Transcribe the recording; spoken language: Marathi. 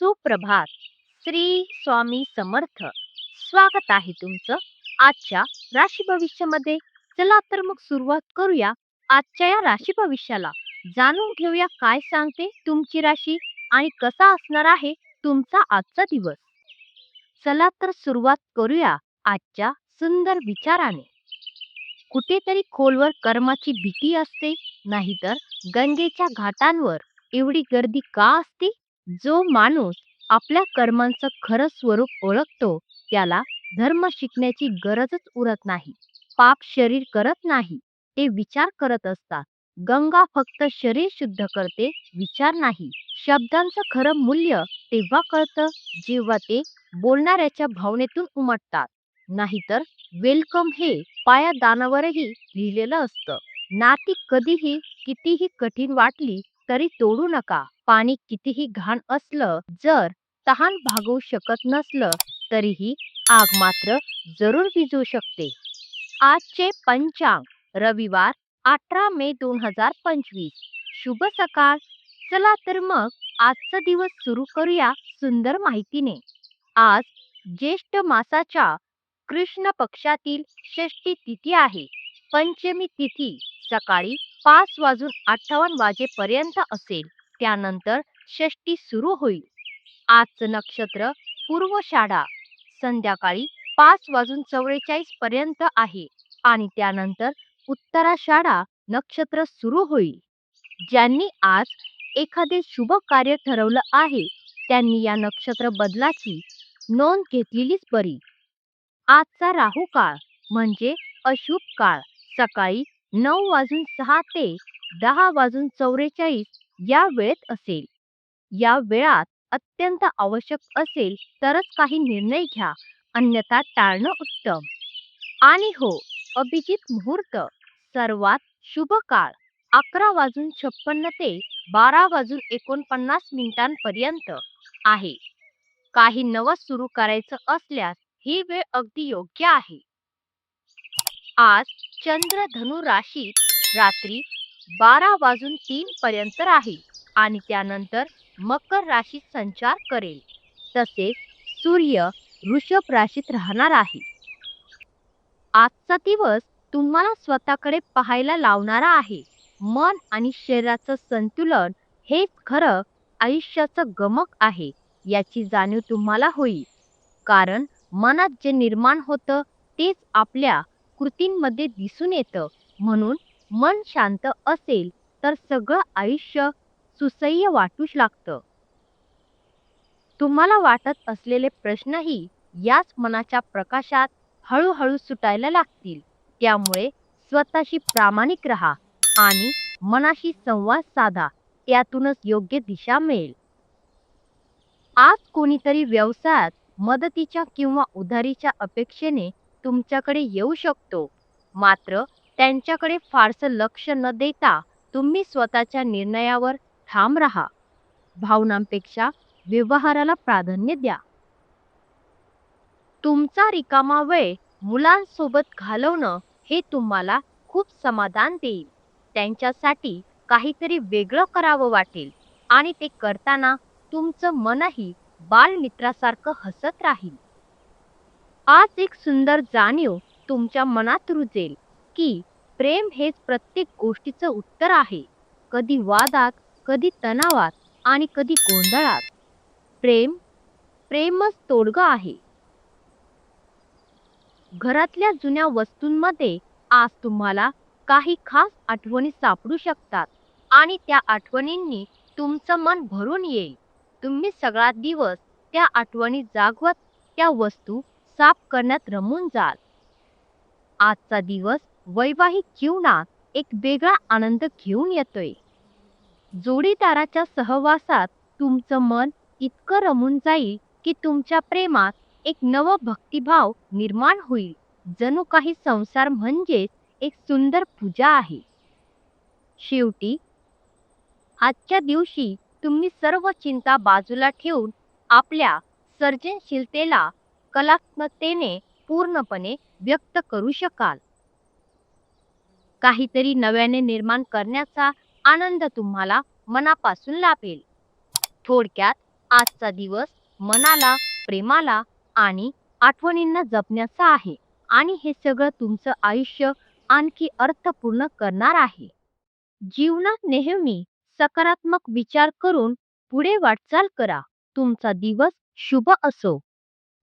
सुप्रभात. श्री स्वामी समर्थ. स्वागत आहे तुमचं आजच्या राशी भविष्यामध्ये. चला तर मग सुरुवात करूया आजच्या या राशी भविष्याला. जाणून घेऊया काय सांगते तुमची राशी आणि कसा असणार आहे तुमचा आजचा दिवस. चला तर सुरुवात करूया आजच्या सुंदर विचाराने. कुठेतरी खोलवर कर्माची भीती असते नाहीतर गंगेच्या घाटांवर एवढी गर्दी का असते? जो माणूस आपल्या कर्मांचं खरं स्वरूप ओळखतो त्याला धर्म शिकण्याची गरजच उरत नाही. पाप शरीर करत नाही ते विचार करत असतात. गंगा फक्त शरीर शुद्ध करते विचार नाही. शब्दांचं खरं मूल्य तेव्हा कळतं जेव्हा ते बोलणाऱ्याच्या भावनेतून उमटतात. नाहीतर वेलकम हे पाया दानावरही लिहिलेलं असतं. नाती कधीही कितीही कठीण वाटली तरी तोडू नका. पाणी कितीही घाण असलं जर तहान भागवू शकत नसलं तरीही आग मात्र जरूर विजू शकते. आजचे पंचांग रविवार अठरा मे दोन हजार पंचवीस. शुभ सकाळ. चला तर मग आजचा दिवस सुरू करूया सुंदर माहितीने. आज ज्येष्ठ मासाच्या कृष्ण पक्षातील षष्टी तिथी आहे. पंचमी तिथी सकाळी पाच वाजून अठ्ठावन्न वाजेपर्यंत असेल. त्यानंतर षष्टी सुरू होईल. आजचं नक्षत्र पूर्वषाढा संध्याकाळी पाच वाजून चौवेचाळीस पर्यंत आहे आणि त्यानंतर उत्तराषाढा नक्षत्र सुरू होईल. ज्यांनी आज एखादे शुभ कार्य ठरवलं आहे त्यांनी या नक्षत्र बदलाची नोंद घेतलेलीच बरी. आजचा राहू काळ म्हणजे अशुभ काळ. सकाळी नऊ वाजून सहा ते दहा वाजून चौवेचाळीस या वेळेत असेल. या वेळात अत्यंत आवश्यक असेल तरच काही निर्णय घ्या अन्यथा टाळणं उत्तम. आणि हो अभिजित मुहूर्त सर्वात शुभ काळ अकरा वाजून छप्पन्न ते बारा वाजून एकोणपन्नास मिनिटांपर्यंत आहे. काही नवं सुरू करायचं असल्यास ही वेळ अगदी योग्य आहे. आज चंद्र धनु राशीत रात्री बारा वाजून तीन पर्यंत राहील आणि त्यानंतर मकर राशीत संचार करेल. तसेच सूर्य वृषभ राशीत राहणार आहे. आजचा दिवस तुम्हाला स्वतःकडे पाहायला लावणारा आहे. मन आणि शरीराचं संतुलन हेच खरं आयुष्याचं गमक आहे याची जाणीव तुम्हाला होईल. कारण मनात जे निर्माण होतं तेच आपल्या कृतींमध्ये दिसून येतं. म्हणून मन शांत असेल तर सगळं आयुष्य सुसह्य वाटूच लागतं. तुम्हाला वाटत असलेले प्रश्नही याच मनाच्या प्रकाशात हळूहळू सुटायला लागतील. त्यामुळे स्वतःशी प्रामाणिक राहा आणि मनाशी संवाद साधा. यातूनच योग्य दिशा मिळेल. आज कोणीतरी व्यवसायात मदतीच्या किंवा उधारीच्या अपेक्षेने तुमच्याकडे येऊ शकतो. मात्र त्यांच्याकडे फारसं लक्ष न देता तुम्ही स्वतःच्या निर्णयावर ठाम राहा. भावनांपेक्षा व्यवहाराला प्राधान्य द्या. तुमचा रिकामा वेळ मुलांसोबत घालवणं हे तुम्हाला खूप समाधान देईल. त्यांच्यासाठी काहीतरी वेगळं करावं वाटेल आणि ते करताना तुमचं मनही बालमित्रासारखं हसत राहील. आज एक सुंदर जाणीव तुमच्या मनात रुजेल की प्रेम हेच प्रत्येक गोष्टीचं उत्तर आहे. कधी वादात कधी तणावात आणि कधी गोंधळात. प्रेम प्रेमच तोडगं आहे. घरातल्या जुन्या वस्तूंमध्ये आज तुम्हाला काही खास आठवणी सापडू शकतात आणि त्या आठवणींनी तुमचं मन भरून येईल. तुम्ही सगळा दिवस त्या आठवणी जागवत त्या वस्तू साफ करण्यात रमून जाल. आजचा दिवस वैवाहिक जीवनात एक वेगळा आनंद घेऊन येतोय. जोडीदाराच्या सहवासात तुमचं मन इतकं रमून जाईल की तुमच्या प्रेमात एक नव भक्तिभाव निर्माण होईल. जणू काही संसार म्हणजेच एक सुंदर पूजा आहे. शेवटी आजच्या दिवशी तुम्ही सर्व चिंता बाजूला ठेवून आपल्या सर्जनशीलतेला कलात्मकतेने पूर्णपणे व्यक्त करू शकाल. काहीतरी नव्याने निर्माण करण्याचा आनंद तुम्हाला मनापासून लाभेल. थोडक्यात आजचा दिवस मनाला प्रेमाला आणि आठवणींना जपण्याचा आहे आणि हे सगळं तुमचं आयुष्य आणखी अर्थपूर्ण करणार आहे. जीवनात नेहमी सकारात्मक विचार करून पुढे वाटचाल करा. तुमचा दिवस शुभ असो.